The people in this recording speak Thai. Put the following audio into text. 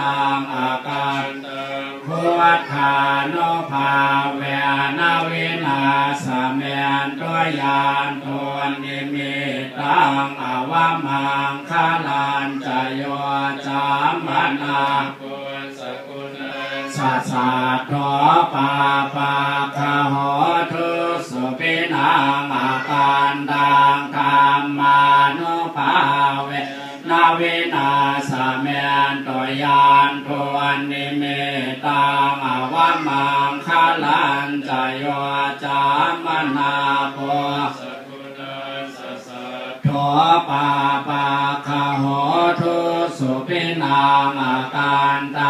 นางอาการตังพุทธานุภาเวนาวินาสเมนตัวยานทวนนิมิตังอวามังคาลันจโยจามนาปุสกุลสัสะโทปาปาคาหอทุสุปินางอาการดังธรรมานุภาเวนาวินาสเมนตัวยา ตามาวามังคาลันจโยจามนาปุสกุลสัสสะโทปาปาคาหอทุสุปินามาการตา